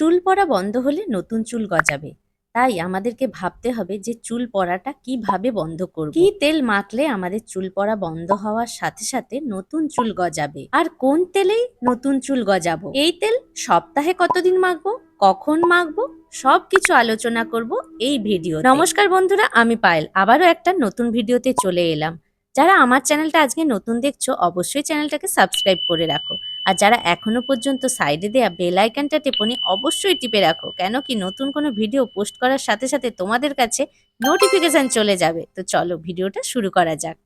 চুল পড়া বন্ধ হলে নতুন চুল গজাবে। তাই আমাদেরকে ভাবতে হবে যে চুল পড়াটা কীভাবে বন্ধ করব? কি তেল মাখলে আমাদের চুল পড়া বন্ধ হওয়ার সাথে সাথে নতুন চুল গজাবে? আর কোন তেলেই নতুন চুল গজাবো? এই তেল সপ্তাহে কতদিন মাখবো? কখন মাখবো? সব কিছু আলোচনা করব এই ভিডিও নমস্কার বন্ধুরা, আমি পায়েল। আবারও একটা নতুন ভিডিওতে চলে এলাম। যারা আমার চ্যানেলটা আজকে নতুন দেখছ, অবশ্যই চ্যানেলটাকে সাবস্ক্রাইব করে রাখো। আর যারা এখনও পর্যন্ত সাইডে দেয়া বেল আইকনটা টেপনি, অবশ্যই টিপে রাখো। কেন কি নতুন কোনো ভিডিও পোস্ট করার সাথে সাথে তোমাদের কাছে নোটিফিকেশন চলে যাবে। তো চলো ভিডিওটা শুরু করা যাক।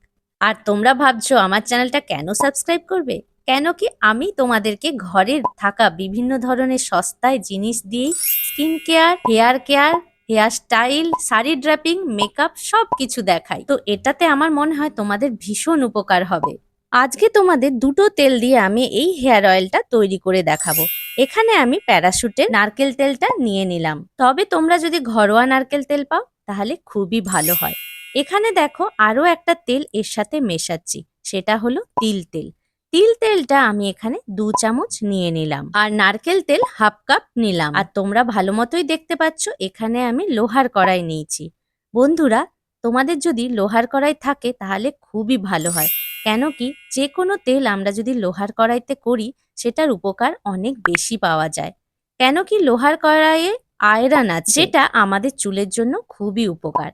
আর তোমরা ভাবছ আমার চ্যানেলটা কেন সাবস্ক্রাইব করবে? কেন কি আমি তোমাদেরকে ঘরের থাকা বিভিন্ন ধরনের সস্তায় জিনিস দিয়েই skin care, hair care, hairstyle, sari draping makeup সব কিছু দেখাই। তো এটাতে আমার মনে হয় তোমাদের ভীষণ উপকার হবে। আজকে তোমাদের দুটো তেল দিয়ে আমি এই হেয়ার অয়েলটা তৈরি করে দেখাবো। এখানে আমি প্যারাশুটের নারকেল তেলটা নিয়ে নিলাম। তবে তোমরা যদি ঘরোয়া নারকেল তেল পাও, তাহলে খুবই ভালো হয়। এখানে দেখো আরও একটা তেল এর সাথে মেশাচ্ছি, সেটা হলো তিল তেল। তিল তেলটা আমি এখানে দু চামচ নিয়ে নিলাম আর নারকেল তেল হাফ কাপ নিলাম। আর তোমরা ভালো মতোই দেখতে পাচ্ছ, এখানে আমি লোহার কড়াই নিয়েছি। বন্ধুরা, তোমাদের যদি লোহার কড়াই থাকে, তাহলে খুবই ভালো হয়। কেন কি যে কোনো তেল আমরা যদি লোহার কড়াইতে করি সেটার উপকার অনেক বেশি পাওয়া যায়। কেন কি লোহার কড়াইয়ে আয়রন আছে যেটা আমাদের চুলের জন্য খুবই উপকার।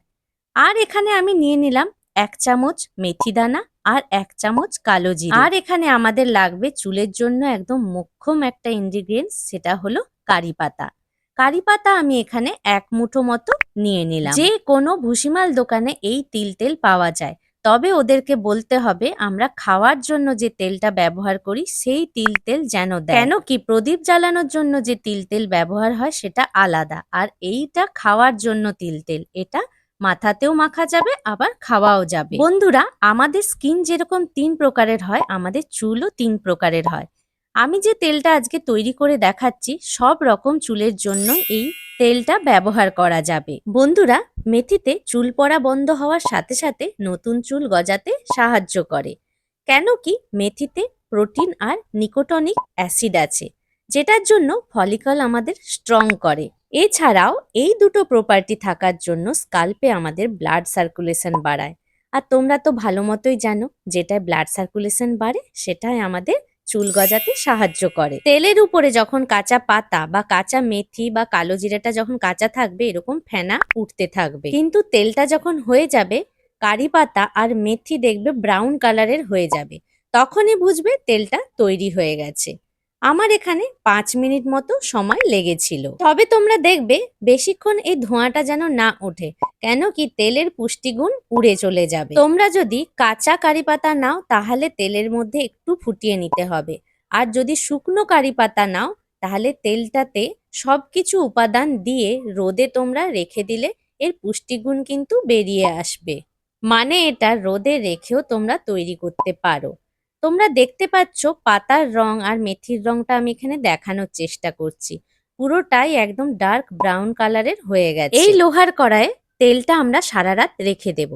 আর এখানে আমি নিয়ে নিলাম এক চামচ মেথি দানা আর এক চামচ কালো জিরে। আর এখানে আমাদের লাগবে চুলের জন্য একদম মোক্ষম একটা ইনগ্রিডিয়েন্টস সেটা হলো কারি পাতা। কারি পাতা আমি এখানে এক মুঠো মতো নিয়ে নিলাম। যে কোনো ভুসিমাল দোকানে এই তিল তেল পাওয়া যায়। তবে ওদেরকে বলতে হবে, আমরা খাওয়ার জন্য যে তেলটা ব্যবহার করি, সেই তিল তেল যেন দেয়। কেন কি প্রদীপ জ্বালানোর জন্য যে তিল তেল ব্যবহার হয়, সেটা আলাদা। আর এইটা খাওয়ার জন্য তিল তেল, এটা মাথাতেও মাখা যাবে, আবার খাওয়াও যাবে। বন্ধুরা, আমাদের স্কিন যেরকম তিন প্রকারের হয়, আমাদের চুলও তিন প্রকারের হয়। আমি যে তেলটা আজকে তৈরি করে দেখাচ্ছি, সব রকম চুলের জন্য এই তেলটা ব্যবহার করা যাবে। বন্ধুরা, মেথিতে চুল পড়া বন্ধ হওয়ার সাথে সাথে নতুন চুল গজাতে সাহায্য করে। কেন কি মেথিতে প্রোটিন আর নিকোটনিক অ্যাসিড আছে, যেটার জন্য ফলিকল আমাদের স্ট্রং করে। এছাড়াও এই দুটো প্রপার্টি থাকার জন্য স্কাল্পে আমাদের ব্লাড সার্কুলেশন বাড়ায়। আর তোমরা তো ভালো মতোই জানো, যেটায় ব্লাড সার্কুলেশন বাড়ে সেটাই আমাদের চুল গজাতে সাহায্য করে। তেলের উপরে যখন কাঁচা পাতা বা কাঁচা মেথি বা কালো জিরাটা যখন কাঁচা থাকবে, এরকম ফেনা উঠতে থাকবে। কিন্তু তেলটা যখন হয়ে যাবে, কারি পাতা আর মেথি দেখবে ব্রাউন কালারের হয়ে যাবে। তখনই বুঝবে তেলটা তৈরি হয়ে গেছে। আমার এখানে পাঁচ মিনিট মতো সময় লেগেছিল। তবে তোমরা দেখবে বেশিক্ষণ এই ধোঁয়াটা যেন না ওঠে, কেন কি তেলের পুষ্টিগুণ উড়ে চলে যাবে। তোমরা যদি কাঁচা কারি পাতা নাও, তাহলে তেলের মধ্যে একটু ফুটিয়ে নিতে হবে। আর যদি শুকনো কারি পাতা নাও, তাহলে তেলটাতে সবকিছু উপাদান দিয়ে রোদে তোমরা রেখে দিলে এর পুষ্টিগুণ কিন্তু বেরিয়ে আসবে। মানে এটা রোদে রেখেও তোমরা তৈরি করতে পারো। তোমরা দেখতে পাচ্ছ পাতার রং আর মেথির রংটা আমি এখানে দেখানোর চেষ্টা করছি। পুরোটাই একদম ডার্ক ব্রাউন কালারের হয়ে গেছে। এই লোহার কড়াইয়ে তেলটা আমরা সারা রাত রেখে দেব।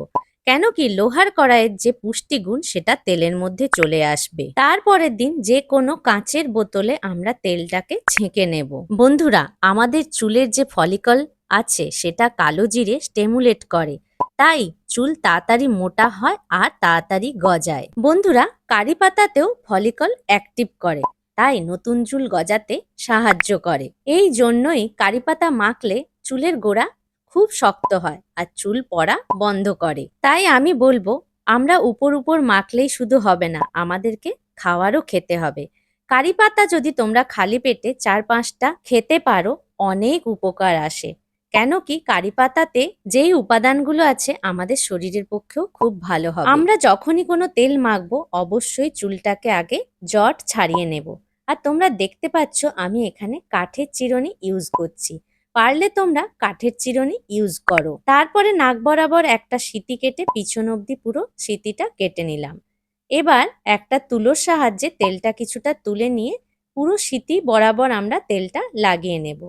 কেন কি লোহার কড়াইয়ের যে পুষ্টিগুণ সেটা তেলের মধ্যে চলে আসবে। তারপরের দিন যে কোনো কাঁচের বোতলে আমরা তেলটাকে ছেঁকে নেব। বন্ধুরা, আমাদের চুলের যে ফলিকল আছে সেটা কালো জিরে স্টেমুলেট করে। তাই চুল তাড়াতাড়ি মোটা হয় আর তাড়াতাড়ি গজায়। বন্ধুরা, কারি পাতাতেও ফলিকল অ্যাক্টিভ করে, তাই নতুন চুল গজাতে সাহায্য করে। এই জন্যই কারি পাতা মাখলে চুলের গোড়া খুব শক্ত হয় আর চুল পড়া বন্ধ করে। তাই আমি বলব, আমরা উপর উপর মাখলেই শুধু হবে না, আমাদেরকে খাওয়ারও খেতে হবে। কারি পাতা যদি তোমরা খালি পেটে চার পাঁচটা খেতে পারো, অনেক উপকার আসে। কেন কি কারি পাতাতে যেই উপাদানগুলো আছে আমাদের শরীরের পক্ষেও খুব ভালো হবে। আমরা যখনই কোনো তেল মাখবো অবশ্যই চুলটাকে আগে জট ছাড়িয়ে নেব। আর তোমরা দেখতে পাচ্ছ আমি এখানে কাঠের চিরুনি ইউজ করছি। পারলে তোমরা কাঠের চিরুনি ইউজ করো। তারপরে নাক বরাবর একটা সিতি কেটে পিছন অবধি পুরো সিতিটা কেটে নিলাম। এবার একটা তুলোর সাহায্যে তেলটা কিছুটা তুলে নিয়ে পুরো সিতি বরাবর আমরা তেলটা লাগিয়ে নেব।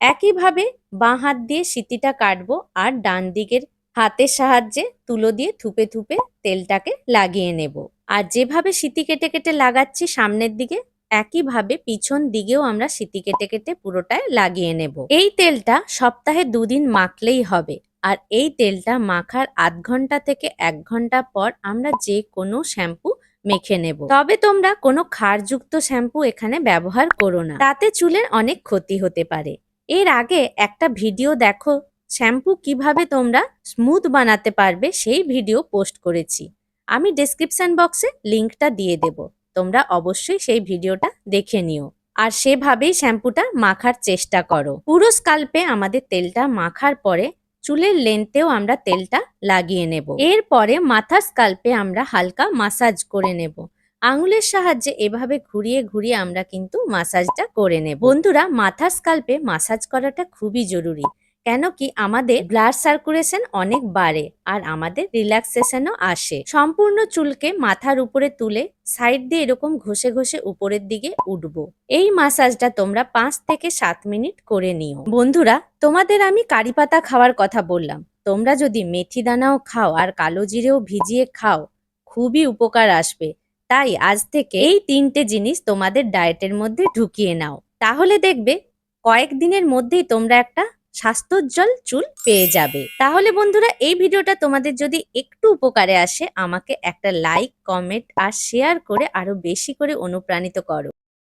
একইভাবে বাঁ হাত দিয়ে সিতিটা কাটবো আর ডান দিকের হাতের সাহায্যে তুলো দিয়ে থুপে থুপে তেলটাকে লাগিয়ে নেব। আর যেভাবে সিতি কেটে কেটে লাগাচ্ছি সামনের দিকে, একইভাবে পিছন দিকেও আমরা সিটি কেটে কেটে পুরোটায় লাগিয়ে নেব। এই তেলটা সপ্তাহে দুদিন মাখলেই হবে। আর এই তেলটা মাখার আধ ঘণ্টা থেকে এক ঘণ্টা পর আমরা যে কোনো শ্যাম্পু মেখে নেব। তবে তোমরা কোনো ক্ষারযুক্ত শ্যাম্পু এখানে ব্যবহার করো না। তাতে চুলের অনেক ক্ষতি হতে পারে। এর আগে একটা ভিডিও দেখো, শ্যাম্পু কীভাবে তোমরা স্মুথ বানাতে পারবে সেই ভিডিও পোস্ট করেছি। আমি ডেসক্রিপশন বক্সে লিংকটা দিয়ে দেব, তোমরা অবশ্যই সেই ভিডিওটা দেখে নিও। আর সেভাবেই শ্যাম্পুটা মাখার চেষ্টা করো। পুরো স্কাল্পে আমাদের তেলটা মাখার পরে চুলের লেন্থেও আমরা তেলটা লাগিয়ে নেব। এরপরে মাথার স্কাল্পে আমরা হালকা মাসাজ করে নেব। আঙুলের সাহায্যে এভাবে ঘুরিয়ে ঘুরিয়ে আমরা কিন্তু মাসাজটা করে নেব। বন্ধুরা, মাথার স্কাল্পে মাসাজ করাটা খুবই জরুরি, কেন কি আমাদের ব্লাড সার্কুলেশন অনেক বাড়ে আর আমাদের রিল্যাক্সেশনও আসে। সম্পূর্ণ চুলকে মাথার উপরে তুলে সাইড দিয়ে এরকম ঘষে ঘষে উপরের দিকে উঠবো। এই মাসাজটা তোমরা পাঁচ থেকে সাত মিনিট করে নিও। বন্ধুরা, তোমাদের আমি কারি পাতা খাওয়ার কথা বললাম। তোমরা যদি মেথি দানাও খাও আর কালো জিরেও ভিজিয়ে খাও, খুবই উপকার আসবে। তাই আজ থেকে এই তিনটে জিনিস তোমাদের ডায়েটের মধ্যে ঢুকিয়ে নাও। তাহলে দেখবে কয়েকদিনের মধ্যেই তোমরা একটা স্বাস্থ্যোজ্জ্বল চুল পেয়ে যাবে। তাহলে বন্ধুরা, এই ভিডিওটা তোমাদের যদি একটু উপকারে আসে, আমাকে একটা লাইক কমেন্ট আর শেয়ার করে আরও বেশি করে অনুপ্রাণিত করো।